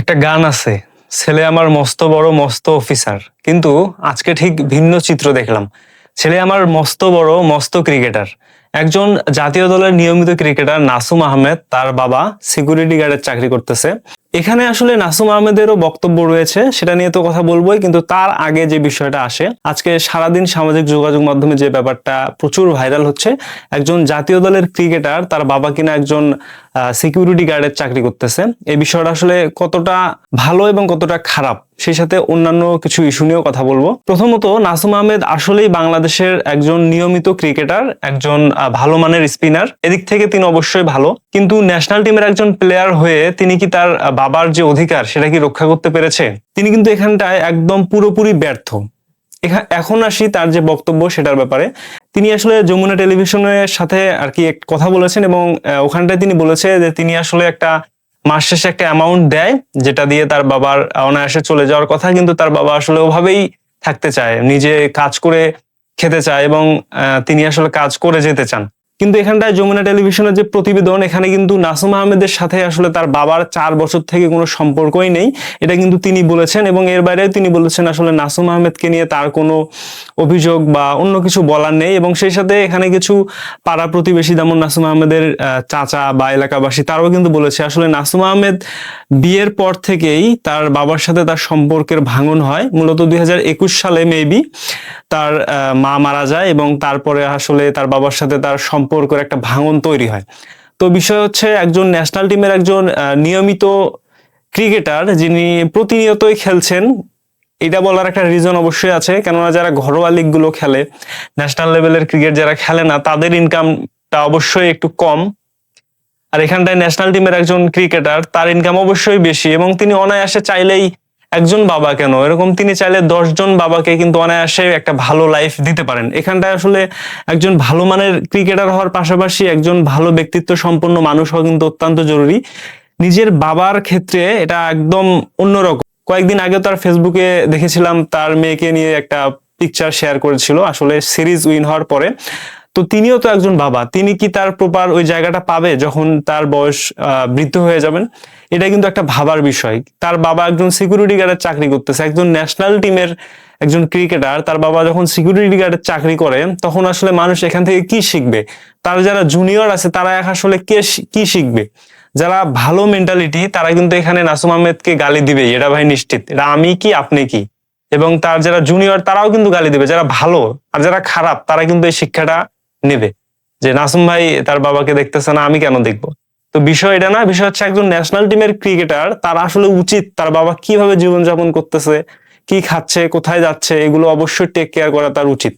একটা গান আছে, ছেলে আমার মস্ত বড়, মস্ত অফিসার। কিন্তু আজকে ঠিক ভিন্ন চিত্র দেখলাম। ছেলে আমার মস্ত বড়, মস্ত ক্রিকেটার। একজন জাতীয় দলের নিয়মিত ক্রিকেটার নাসুম আহমেদ, তার বাবা সিকিউরিটি গার্ডের চাকরি করতেছে। এখানে আসলে নাসুম আহমেদেরও বক্তব্য রয়েছে, সেটা নিয়ে তো কথা বলবোই, কিন্তু তার আগে যে বিষয়টা আসে, আজকে সারাদিন সামাজিক যোগাযোগ মাধ্যমে যে ব্যাপারটা প্রচুর ভাইরাল হচ্ছে, একজন জাতীয় দলের ক্রিকেটার, তার বাবা কিনা একজন সিকিউরিটি গার্ডের চাকরি করতেছে এই বিষয়টা আসলে কতটা ভালো এবং কতটা খারাপ, সেই সাথে অন্যান্য কিছু ইস্যু নিয়েও কথা বলব। প্রথমত, নাসুম আহমেদ আসলেই বাংলাদেশের একজন নিয়মিত ক্রিকেটার একজন ভালো মানের স্পিনার এদিক থেকে তিনি অবশ্যই ভালো। কিন্তু ন্যাশনাল টিমের একজন প্লেয়ার হয়ে তিনি কি তার বাবার যে অধিকার সেটা কি রক্ষা করতে পেরেছে? তিনি কিন্তু এখানটায় একদম পুরোপুরি ব্যর্থ। এখন আসি তার যে বক্তব্য সেটার ব্যাপারে। তিনি আসলে যমুনা টেলিভিশনের সাথে আর কি কথা বলেছেন এবং ওখানটায় তিনি বলেছে যে তিনি আসলে একটা মাস শেষে একটা অ্যামাউন্ট দেয়, যেটা দিয়ে তার বাবার অনায়াসে চলে যাওয়ার কথা, কিন্তু তার বাবা আসলে ওভাবেই থাকতে চায়, নিজে কাজ করে খেতে চায় এবং তিনি আসলে কাজ করে যেতে চান। কিন্তু এখানটায় যমুনা টেলিভিশনের যে প্রতিবেদন এখানে কিন্তু নাসুম আহমেদের সাথে আসলে তার বাবার চার বছর থেকে কোনো সম্পর্কই নেই। এটা কিন্তু তিনি বলেছেন এবং এর বাইরে তিনি বলেছেন আসলে নাসুম আহমেদকে নিয়ে তার কোনো অভিযোগ বা অন্য কিছু বলার নেই এবং সেই সাথে এখানে কিছু পাড়া প্রতিবেশী যেমন নাসুম আহমেদের আহ, চাচা বা এলাকাবাসী তারাও কিন্তু বলেছে আসলে নাসুম আহমেদ বিয়ের পর থেকেই তার বাবার সাথে তার সম্পর্কের ভাঙন হয়। মূলত দুই হাজার একুশ সালে মেবি তার মা মারা যায় এবং তারপরে আসলে তার বাবার সাথে তার সম্পর্কের একটা ভাঙন তৈরি হয়। তো বিষয় হচ্ছে একজন ন্যাশনাল টিমের একজন নিয়মিত ক্রিকেটার যিনি প্রতিনিয়তই খেলছেন, এটা বলার একটা রিজন অবশ্যই আছে। কেননা যারা ঘরোয়া লিগগুলো খেলে ন্যাশনাল লেভেলের ক্রিকেট যারা খেলে না, তাদের ইনকামটা অবশ্যই একটু কম। আর এখানটায় ন্যাশনাল টিমের একজন ক্রিকেটার তার ইনকাম অবশ্যই বেশি এবং তিনি অনায়াসে চাইলেই একজন বাবা কেন? এরকম তিনি চাইলে দশজন বাবাকে কিন্তু অনায়াসে একটা ভালো লাইফ দিতে পারেন। এখানটায় আসলে একজন ভালো মানের ক্রিকেটার হওয়ার পাশাপাশি একজন ভালো ব্যক্তিত্ব সম্পন্ন মানুষ হওয়া কিন্তু অত্যন্ত জরুরি। নিজের বাবার ক্ষেত্রে এটা একদম অন্যরকম। কয়েকদিন আগে তার ফেসবুকে দেখেছিলাম, তার মেয়েকে নিয়ে একটা পিকচার শেয়ার করেছিল। আসলে সিরিজ উইন হওয়ার পরে তো তিনিও তো একজন বাবা। তিনি কি তার প্রপার ওই জায়গাটা পাবে যখন তার বয়স বৃদ্ধ হয়ে যাবেন? এটা কিন্তু একটা ভাবার বিষয়। তার বাবা একজন সিকিউরিটি গার্ডের চাকরি করতেছে, একজন ন্যাশনাল টিমের একজন ক্রিকেটার তার বাবা যখন সিকিউরিটি গার্ডের চাকরি করে, তখন আসলে মানুষ এখান থেকে কি শিখবে? তার যারা জুনিয়র আছে, তারা আসলে কে কি শিখবে? যারা ভালো মেন্টালিটি তারা কিন্তু এখানে নাসুম আহমেদকে গালি দিবে, এটা ভাই নিশ্চিত। এটা আমি কি, আপনি কি? এবং তার যারা জুনিয়র তারাও কিন্তু গালি দিবে, যারা ভালো আর যারা খারাপ, তারা কিন্তু এই শিক্ষাটা নেবে। যে নাসুম ভাই তার বাবাকে দেখতেছে না, আমি কেন দেখব? তো বিষয় এটা না, বিষয় হচ্ছে একজন ন্যাশনাল টিমের ক্রিকেটার তার আসলে উচিত তার বাবা কীভাবে জীবনযাপন করতেছে, কি খাচ্ছে, কোথায় যাচ্ছে, এগুলো অবশ্যই টেক কেয়ার করা তার উচিত।